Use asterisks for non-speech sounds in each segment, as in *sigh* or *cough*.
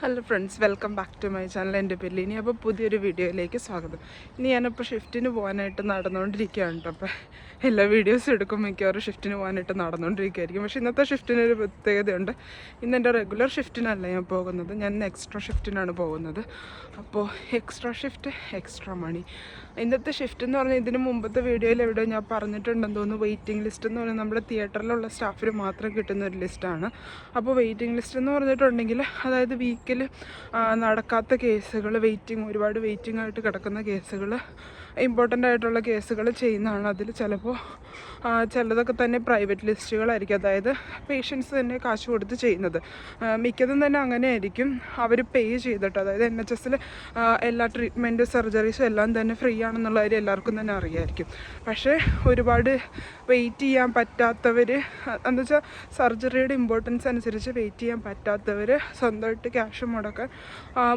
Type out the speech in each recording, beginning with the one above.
Hello friends welcome back to my channel എന്റെ പേരിൽ ഇനി അപ്പോൾ പുതിയൊരു വീഡിയോയിലേക്ക് സ്വാഗതം. ഇനി ഞാനിപ്പോൾ ഷിഫ്റ്റിന് പോകാനായിട്ട് നടന്നുകൊണ്ടിരിക്കുകയാണ് കേട്ടോ. അപ്പോൾ എല്ലാ വീഡിയോസും എടുക്കും മിക്കവാറും ഷിഫ്റ്റിന് പോകാനായിട്ട് നടന്നുകൊണ്ടിരിക്കുകയായിരിക്കും. പക്ഷേ ഇന്നത്തെ ഷിഫ്റ്റിന് ഒരു പ്രത്യേകതയുണ്ട്. ഇന്ന് എന്റെ റെഗുലർ ഷിഫ്റ്റിനല്ല ഞാൻ പോകുന്നത്. ഞാൻ എക്സ്ട്രാ ഷിഫ്റ്റിനാണ് പോകുന്നത്. അപ്പോൾ എക്സ്ട്രാ ഷിഫ്റ്റ് എക്സ്ട്രാ മണി ഇന്നത്തെ ഷിഫ്റ്റ് എന്ന് പറഞ്ഞാൽ ഇതിന് മുമ്പത്തെ വീഡിയോയിൽ എവിടെ ഞാൻ പറഞ്ഞിട്ടുണ്ടെന്ന് തോന്നുന്നു. വെയിറ്റിംഗ് ലിസ്റ്റ് എന്ന് പറഞ്ഞാൽ നമ്മുടെ തിയേറ്ററിലുള്ള സ്റ്റാഫിന് മാത്രം കിട്ടുന്ന ഒരു ലിസ്റ്റാണ് അപ്പോൾ വെയിറ്റിംഗ് ലിസ്റ്റ് എന്ന് പറഞ്ഞിട്ടുണ്ടെങ്കിൽ അതായത് വീക്കിൽ നടക്കാത്ത കേസുകൾ വെയിറ്റിംഗ് ഒരുപാട് വെയിറ്റിംഗ് ആയിട്ട് കിടക്കുന്ന കേസുകൾ ഇമ്പോർട്ടന്റ് ആയിട്ടുള്ള കേസുകൾ ചെയ്യുന്നതാണ് അതിൽ ചിലപ്പോൾ ചിലതൊക്കെ തന്നെ പ്രൈവറ്റ് ലിസ്റ്റുകളായിരിക്കും അതായത് പേഷ്യൻസ് തന്നെ കാശ് കൊടുത്ത് ചെയ്യുന്നത്. മിക്കതും തന്നെ അങ്ങനെ ആയിരിക്കും അവർ പേ ചെയ്തിട്ട് അതായത് എൻ എച്ച് എസിൽ എല്ലാ ട്രീറ്റ്മെന്റ് സർജറീസും എല്ലാം തന്നെ ഫ്രീ ആണെന്നുള്ള കാര്യം എല്ലാവർക്കും തന്നെ അറിയായിരിക്കും. പക്ഷേ ഒരുപാട് വെയിറ്റ് ചെയ്യാൻ പറ്റാത്തവർ എന്ന് വെച്ചാൽ സർജറിയുടെ ഇമ്പോർട്ടൻസ് അനുസരിച്ച് വെയിറ്റ് ചെയ്യാൻ പറ്റാത്തവർ സ്വന്തമായിട്ട് ക്യാഷ് മുടക്കാൻ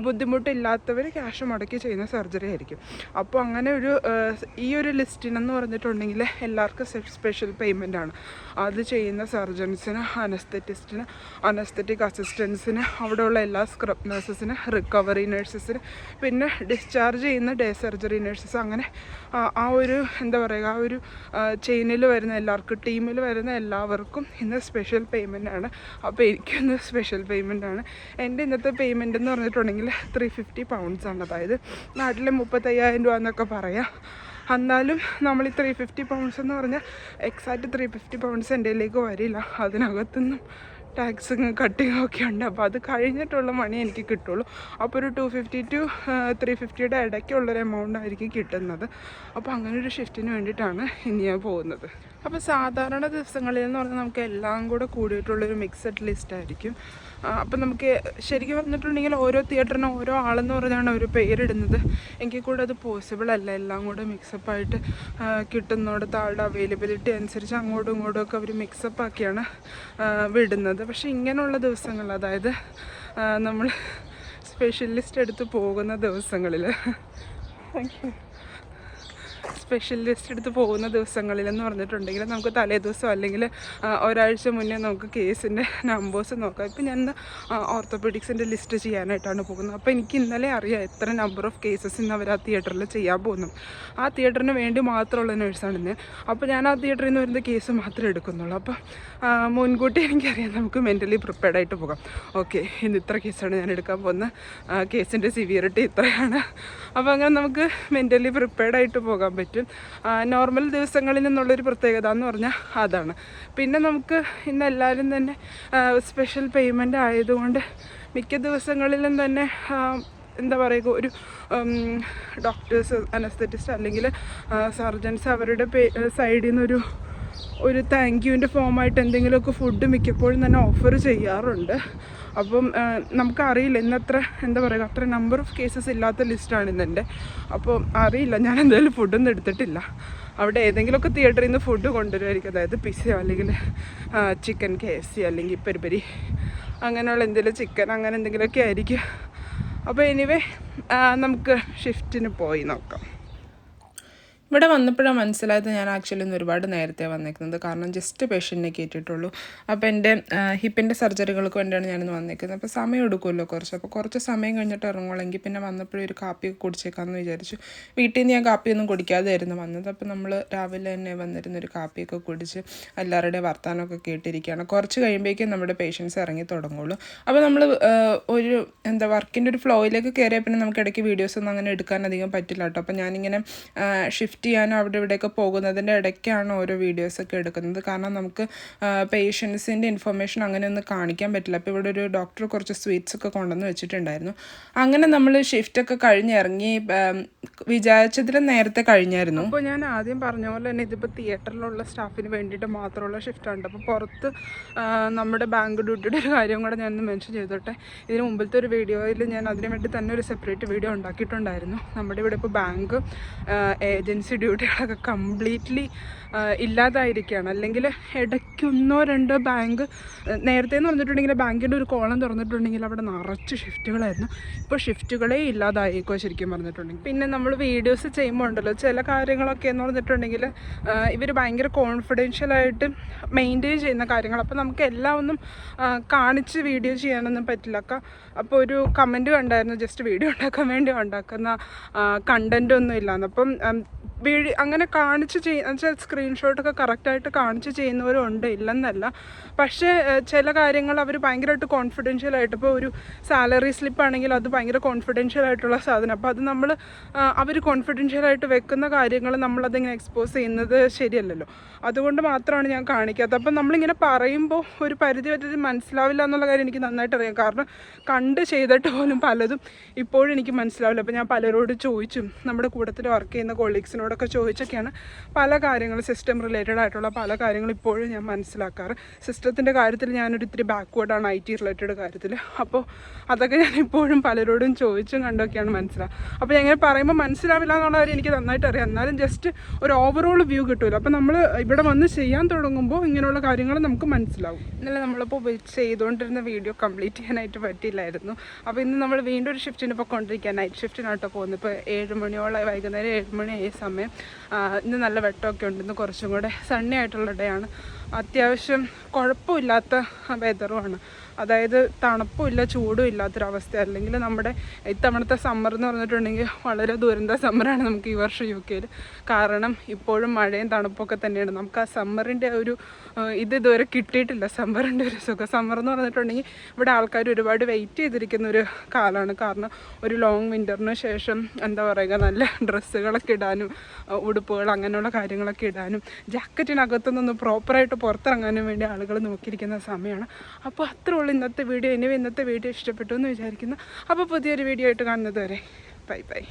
ബുദ്ധിമുട്ടില്ലാത്തവർ ക്യാഷ് മുടക്കി ചെയ്യുന്ന സർജറി ആയിരിക്കും. അപ്പോൾ അങ്ങനെ ഒരു ഈ ഒരു ലിസ്റ്റിനെന്ന് പറഞ്ഞിട്ടുണ്ടെങ്കിൽ എല്ലാവർക്കും സ്പെഷ്യൽ പേയ്മെന്റ് ആണ്. അത് ചെയ്യുന്ന സർജൻസിന് അനസ്തെറ്റിസ്റ്റിന് അനസ്തെറ്റിക് അസിസ്റ്റൻസിന് അവിടെയുള്ള എല്ലാ സ്ക്രബ് നഴ്സസിന് റിക്കവറി നഴ്സസിന് പിന്നെ ഡിസ്ചാർജ് ചെയ്യുന്ന ഡേ സർജറി നഴ്സസ് അങ്ങനെ ആ, ഒരു എന്താ പറയുക ആ ഒരു ചെയിനിൽ വരുന്ന എല്ലാവർക്കും ടീമിൽ വരുന്ന എല്ലാവർക്കും ഇന്ന് സ്പെഷ്യൽ പേയ്മെന്റ് ആണ്. അപ്പോൾ എനിക്കിന്ന് സ്പെഷ്യൽ പേയ്മെന്റ് ആണ്. എന്റെ ഇന്നത്തെ പേയ്മെന്റ് എന്ന് പറഞ്ഞിട്ടുണ്ടെങ്കിൽ ത്രീ ഫിഫ്റ്റി പൗണ്ട്സ് ആണ്. അതായത് നാട്ടിലെ മുപ്പത്തയ്യായിരം രൂപ എന്നൊക്കെ പറയാം. എന്നാലും നമ്മൾ ഈ ത്രീ ഫിഫ്റ്റി പൗണ്ട്സ് എന്ന് പറഞ്ഞാൽ എക്സാക്റ്റ് ത്രീ ഫിഫ്റ്റി പൗണ്ട്സ് എന്റെ വരില്ല. അതിനകത്തുനിന്നും ടാക്സും കട്ടിങ്ങും ഒക്കെ ഉണ്ട്. അപ്പോൾ അത് കഴിഞ്ഞിട്ടുള്ള മണി എനിക്ക് കിട്ടുള്ളൂ. അപ്പോൾ ഒരു ടു ഫിഫ്റ്റി ടു ത്രീ ഫിഫ്റ്റിയുടെ ഇടയ്ക്കുള്ളൊരു എമൗണ്ട് ആയിരിക്കും കിട്ടുന്നത്. അപ്പോൾ അങ്ങനെ ഒരു ഷിഫ്റ്റിന് വേണ്ടിയിട്ടാണ് ഇനി ഞാൻ പോകുന്നത്. അപ്പോൾ സാധാരണ ദിവസങ്ങളിൽ എന്ന് പറഞ്ഞാൽ നമുക്ക് എല്ലാം കൂടെ കൂടിയിട്ടുള്ളൊരു മിക്സഡ് ലിസ്റ്റ് ആയിരിക്കും. അപ്പം നമുക്ക് ശരിക്കും പറഞ്ഞിട്ടുണ്ടെങ്കിൽ ഓരോ തിയേറ്ററിനും ഓരോ ആളെന്ന് പറഞ്ഞാണ് ഒരു പേരിടുന്നത്. എങ്കിൽ കൂടെ അത് പോസിബിൾ അല്ല. എല്ലാം കൂടെ മിക്സപ്പ് ആയിട്ട് ആ, കിട്ടുന്നിടത്ത് ആളുടെ അവൈലബിലിറ്റി അനുസരിച്ച് അങ്ങോട്ടും ഇങ്ങോട്ടും ഒക്കെ അവർ മിക്സപ്പ് ആക്കിയാണ് വിടുന്നത്. പക്ഷേ ഇങ്ങനെയുള്ള ദിവസങ്ങൾ അതായത് നമ്മൾ സ്പെഷ്യലിസ്റ്റ് എടുത്ത് പോകുന്ന ദിവസങ്ങളിൽ താങ്ക് യു സ്പെഷ്യലിസ്റ്റ് എടുത്ത് പോകുന്ന ദിവസങ്ങളിലെന്ന് പറഞ്ഞിട്ടുണ്ടെങ്കിൽ നമുക്ക് തലേ ദിവസം അല്ലെങ്കിൽ ഒരാഴ്ച മുന്നേ നമുക്ക് കേസിന്റെ നമ്പേഴ്സ് നോക്കാം. ഇപ്പം ഞാൻ ഓർത്തോപെഡിക്സിന്റെ ലിസ്റ്റ് ചെയ്യാനായിട്ടാണ് പോകുന്നത്. അപ്പോൾ എനിക്ക് ഇന്നലെ അറിയാം എത്ര നമ്പർ ഓഫ് കേസസ് ഇന്ന് അവർ ആ തിയേറ്ററിൽ ചെയ്യാൻ പോകുന്നു. ആ തിയേറ്ററിന് വേണ്ടി മാത്രമുള്ള നേഴ്സാണ് ഇന്ന് അപ്പോൾ ഞാൻ ആ തിയേറ്ററിൽ നിന്ന് വരുന്ന കേസ് മാത്രമേ എടുക്കുന്നുള്ളൂ. അപ്പം മുൻകൂട്ടി എനിക്കറിയാം നമുക്ക് മെന്റലി പ്രിപ്പയർഡ് ആയിട്ട് പോകാം. ഓക്കെ ഇന്ന് ഇത്ര കേസാണ് ഞാൻ എടുക്കാൻ പോകുന്നത്. കേസിന്റെ സിവിയറിറ്റി ഇത്രയാണ്. അപ്പോൾ അങ്ങനെ നമുക്ക് മെന്റലി പ്രിപ്പയർഡ് ആയിട്ട് പോകാൻ പറ്റും. നോർമൽ ദിവസങ്ങളിൽ നിന്നുള്ളൊരു പ്രത്യേകത എന്ന് പറഞ്ഞാൽ അതാണ്. പിന്നെ നമുക്ക് ഇന്ന് എല്ലാവരും തന്നെ സ്പെഷ്യൽ പേയ്മെന്റ് ആയതുകൊണ്ട് മിക്ക ദിവസങ്ങളിലും തന്നെ എന്താ പറയുക ഒരു ഡോക്ടേഴ്സ് അനസ്തറ്റിസ്റ്റ് അല്ലെങ്കിൽ സർജൻസ് അവരുടെ പേ സൈഡിൽ നിന്നൊരു ഒരു താങ്ക് യുവിന്റെ ഫോമായിട്ട് എന്തെങ്കിലുമൊക്കെ ഫുഡ് മിക്കപ്പോഴും തന്നെ ഓഫർ ചെയ്യാറുണ്ട്. അപ്പം നമുക്കറിയില്ല ഇന്നത്ര എന്താ പറയുക അത്ര നമ്പർ ഓഫ് കേസസ് ഇല്ലാത്ത ലിസ്റ്റാണ് ഇന്നെന്റെ. അപ്പോൾ അറിയില്ല ഞാൻ എന്തായാലും ഫുഡൊന്നും എടുത്തിട്ടില്ല. അവിടെ ഏതെങ്കിലുമൊക്കെ തിയേറ്ററിൽ നിന്ന് ഫുഡ് കൊണ്ടുവരുമായിരിക്കും അതായത് പിസ്സയോ അല്ലെങ്കിൽ ചിക്കൻ കെ എസ് സി അല്ലെങ്കിൽ പെരിപെരി അങ്ങനെയുള്ള എന്തെങ്കിലും ചിക്കൻ അങ്ങനെ എന്തെങ്കിലുമൊക്കെ ആയിരിക്കും. അപ്പോൾ എനിവേ നമുക്ക് ഷിഫ്റ്റിന് പോയി നോക്കാം. ഇവിടെ വന്നപ്പോഴാണ് മനസ്സിലായത് ഞാൻ ആക്ച്വലി ഒന്ന് ഒരുപാട് നേരത്തെ വന്നേക്കുന്നത്. കാരണം ജസ്റ്റ് പേഷ്യന്റിനെ കയറ്റിയിട്ടുള്ളൂ അപ്പോൾ എന്റെ ഹിപ്പിന്റെ സർജറികൾക്ക് വേണ്ടിയാണ് ഞാനിന്ന് വന്നേക്കുന്നത്. അപ്പോൾ സമയം എടുക്കുമല്ലോ കുറച്ച്. അപ്പോൾ കുറച്ച് സമയം കഴിഞ്ഞിട്ട് ഇറങ്ങുള്ളെങ്കിൽ പിന്നെ വന്നപ്പോഴൊരു ഒരു കുടിച്ചേക്കാമെന്ന് വിചാരിച്ചു. വീട്ടിൽ നിന്ന് ഞാൻ കാപ്പിയൊന്നും കുടിക്കാതെയായിരുന്നു വന്നത്. അപ്പോൾ നമ്മൾ രാവിലെ തന്നെ വന്നിരുന്ന ഒരു കാപ്പിയൊക്കെ കുടിച്ച് എല്ലാവരുടെയും വർത്തമാനമൊക്കെ കേട്ടിരിക്കുകയാണ്. കുറച്ച് കഴിയുമ്പോഴേക്കും നമ്മുടെ പേഷ്യൻസ് ഇറങ്ങി തുടങ്ങുള്ളൂ. അപ്പോൾ നമ്മൾ ഒരു എന്താ വർക്കിന്റെ ഒരു ഫ്ലോയിലേക്ക് കയറിയാൽ പിന്നെ നമുക്ക് ഇടയ്ക്ക് വീഡിയോസ് ഒന്നും അങ്ങനെ എടുക്കാൻ അധികം പറ്റില്ല കേട്ടോ. അപ്പോൾ ഞാനിങ്ങനെ ഷിഫ്റ്റ് ചെയ്യാനും അവിടെ ഇവിടെയൊക്കെ പോകുന്നതിന്റെ ഇടയ്ക്കാണ് ഓരോ വീഡിയോസൊക്കെ എടുക്കുന്നത്. കാരണം നമുക്ക് പേഷ്യൻസിന്റെ ഇൻഫർമേഷൻ അങ്ങനെ കാണിക്കാൻ പറ്റില്ല. അപ്പോൾ ഇവിടെ ഒരു ഡോക്ടർ കുറച്ച് സ്വീറ്റ്സ് ഒക്കെ കൊണ്ടുവന്ന് വെച്ചിട്ടുണ്ടായിരുന്നു. അങ്ങനെ നമ്മൾ ഷിഫ്റ്റൊക്കെ കഴിഞ്ഞിറങ്ങി വിചാരിച്ചതിലും നേരത്തെ കഴിഞ്ഞായിരുന്നു. അപ്പോൾ ഞാൻ ആദ്യം പറഞ്ഞ പോലെ തന്നെ ഇതിപ്പോൾ തിയേറ്ററിലുള്ള സ്റ്റാഫിന് വേണ്ടിയിട്ട് മാത്രമുള്ള ഷിഫ്റ്റാണ് അപ്പോൾ പുറത്ത് നമ്മുടെ ബാങ്ക് ഡ്യൂട്ടിയുടെ ഒരു കാര്യം കൂടെ ഞാനൊന്ന് മെൻഷൻ ചെയ്തോട്ടെ. ഇതിന് മുമ്പിലത്തെ ഒരു വീഡിയോയിൽ ഞാൻ അതിനു വേണ്ടി തന്നെ ഒരു സെപ്പറേറ്റ് വീഡിയോ ഉണ്ടാക്കിയിട്ടുണ്ടായിരുന്നു. നമ്മുടെ ഇവിടെ ഇപ്പോൾ ബാങ്ക് ഏജൻസി എമർജൻസി ഡ്യൂട്ടികളൊക്കെ കംപ്ലീറ്റ്ലി ഇല്ലാതായിരിക്കുകയാണ്. അല്ലെങ്കിൽ ഇടയ്ക്കൊന്നോ രണ്ടോ ബാങ്ക് നേരത്തെ എന്ന് പറഞ്ഞിട്ടുണ്ടെങ്കിൽ ബാങ്കിന്റെ ഒരു കോളം തുറന്നിട്ടുണ്ടെങ്കിൽ അവിടെ നിറച്ച് ഷിഫ്റ്റുകളായിരുന്നു ഇപ്പോൾ ഷിഫ്റ്റുകളേ ഇല്ലാതായിക്കോ ശരിക്കും പറഞ്ഞിട്ടുണ്ടെങ്കിൽ. പിന്നെ നമ്മൾ വീഡിയോസ് ചെയ്യുമ്പോൾ ഉണ്ടല്ലോ ചില കാര്യങ്ങളൊക്കെ എന്ന് പറഞ്ഞിട്ടുണ്ടെങ്കിൽ ഇവർ ഭയങ്കര കോൺഫിഡൻഷ്യലായിട്ട് മെയിന്റെയിൻ ചെയ്യുന്ന കാര്യങ്ങൾ. അപ്പോൾ നമുക്ക് എല്ലാം ഒന്നും കാണിച്ച് വീഡിയോ ചെയ്യാനൊന്നും പറ്റില്ലക്ക അപ്പോൾ ഒരു കമന്റ് കണ്ടായിരുന്നു ജസ്റ്റ് വീഡിയോ *laughs* ഉണ്ടാക്കാൻ വേണ്ടി ഉണ്ടാക്കുന്ന കണ്ടന്റൊന്നും ഇല്ലാന്ന്. അപ്പം വീഡിയോ അങ്ങനെ കാണിച്ച് ചെയ്യ വെച്ചാൽ സ്ക്രീൻഷോട്ടൊക്കെ കറക്റ്റായിട്ട് കാണിച്ച് ചെയ്യുന്നവരും ഉണ്ട് ഇല്ലെന്നല്ല. പക്ഷേ ചില കാര്യങ്ങൾ അവർ ഭയങ്കരമായിട്ട് കോൺഫിഡൻഷ്യൽ ആയിട്ട് ഇപ്പോൾ ഒരു സാലറി സ്ലിപ്പ് ആണെങ്കിൽ അത് ഭയങ്കര കോൺഫിഡൻഷ്യൽ ആയിട്ടുള്ള സാധനം. അപ്പോൾ അത് നമ്മൾ അവർ കോൺഫിഡൻഷ്യൽ ആയിട്ട് വെക്കുന്ന കാര്യങ്ങൾ നമ്മളതിങ്ങനെ എക്സ്പോസ് ചെയ്യുന്നത് ശരിയല്ലല്ലോ. അതുകൊണ്ട് മാത്രമാണ് ഞാൻ കാണിക്കാത്തത്. അപ്പം നമ്മളിങ്ങനെ പറയുമ്പോൾ ഒരു പരിധി വരെ മനസ്സിലാവില്ല എന്നുള്ള കാര്യം എനിക്ക് നന്നായിട്ട് അറിയാം. കാരണം കണ്ട് ചെയ്തിട്ട് പോലും പലതും ഇപ്പോഴും എനിക്ക് മനസ്സിലാവില്ല. അപ്പോൾ ഞാൻ പലരോട് ചോദിച്ചും നമ്മുടെ കൂട്ടത്തിൽ വർക്ക് ചെയ്യുന്ന കൊളീഗ്സിനോടൊക്കെ ചോദിച്ചൊക്കെയാണ് പല കാര്യങ്ങളും സിസ്റ്റം റിലേറ്റഡ് ആയിട്ടുള്ള പല കാര്യങ്ങളും ഇപ്പോഴും ഞാൻ മനസ്സിലാക്കാറ്. സിസ്റ്റത്തിന്റെ കാര്യത്തിൽ ഞാനൊരു ഇത്തിരി ബാക്ക്വേർഡാണ് ഐ ടി റിലേറ്റഡ് കാര്യത്തിൽ. അപ്പോൾ അതൊക്കെ ഞാൻ ഇപ്പോഴും പലരോടും ചോദിച്ചും കണ്ടൊക്കെയാണ് മനസ്സിലാവുക അപ്പോൾ എങ്ങനെ പറയുമ്പോൾ മനസ്സിലാവില്ല എന്നുള്ള കാര്യം എനിക്ക് നന്നായിട്ട് അറിയാം. എന്നാലും ജസ്റ്റ് ഒരു ഓവറോൾ വ്യൂ കിട്ടുമല്ലോ അപ്പോൾ നമ്മൾ ഇവിടെ വന്ന് ചെയ്യാൻ തുടങ്ങുമ്പോൾ ഇങ്ങനെയുള്ള കാര്യങ്ങൾ നമുക്ക് മനസ്സിലാവും. ഇന്നലെ നമ്മളിപ്പോൾ ചെയ്തുകൊണ്ടിരുന്ന വീഡിയോ കംപ്ലീറ്റ് ചെയ്യാനായിട്ട് പറ്റിയില്ലായിരുന്നു. അപ്പോൾ ഇന്ന് നമ്മൾ വീണ്ടും ഒരു ഷിഫ്റ്റിന് പോയിക്കൊണ്ടിരിക്കുക നൈറ്റ് ഷിഫ്റ്റിനാട്ടോ പോകുന്നത്. ഇപ്പോൾ ഏഴ് മണിയോളം വൈകുന്നേരം ഏഴ് മണി ആയ സമയം ആ, ഇന്ന് നല്ല വെട്ടമൊക്കെ ഉണ്ട്. ഇന്ന് കുറച്ചും കൂടെ സണ്ണി ആയിട്ടുള്ള ഡേ ആണ്. അത്യാവശ്യം കുഴപ്പമില്ലാത്ത വെതറുമാണ് അതായത് തണുപ്പും ഇല്ല ചൂടും ഇല്ലാത്തൊരവസ്ഥ. അല്ലെങ്കിൽ നമ്മുടെ ഇത്തവണത്തെ സമ്മർ എന്ന് പറഞ്ഞിട്ടുണ്ടെങ്കിൽ വളരെ ദുരന്ത സമ്മറാണ് നമുക്ക് ഈ വർഷം യു കെയിൽ കാരണം ഇപ്പോഴും മഴയും തണുപ്പൊക്കെ തന്നെയാണ്. നമുക്ക് ആ സമ്മറിന്റെ ഒരു ഇത് ഇതുവരെ കിട്ടിയിട്ടില്ല. സമ്മറിന്റെ ഒരു സുഖം. സമ്മർ എന്ന് പറഞ്ഞിട്ടുണ്ടെങ്കിൽ ഇവിടെ ആൾക്കാർ ഒരുപാട് വെയിറ്റ് ചെയ്തിരിക്കുന്ന ഒരു കാലമാണ് കാരണം ഒരു ലോങ് വിന്ററിന് ശേഷം എന്താ പറയുക നല്ല ഡ്രസ്സുകളൊക്കെ ഇടാനും ഉടുപ്പുകൾ അങ്ങനെയുള്ള കാര്യങ്ങളൊക്കെ ഇടാനും ജാക്കറ്റിനകത്തുനിന്ന് പ്രോപ്പറായിട്ട് പുറത്തിറങ്ങാനും വേണ്ടി ആളുകൾ നോക്കിയിരിക്കുന്ന സമയമാണ്. അപ്പോൾ അത്രേ ഇന്നത്തെ വീഡിയോ ഇനി ഇന്നത്തെ വീഡിയോ ഇഷ്ടപ്പെട്ടു എന്ന് വിചാരിക്കുന്നു. അപ്പോൾ പുതിയൊരു വീഡിയോ ആയിട്ട് കാണുന്നത് വരെ. Bye bye.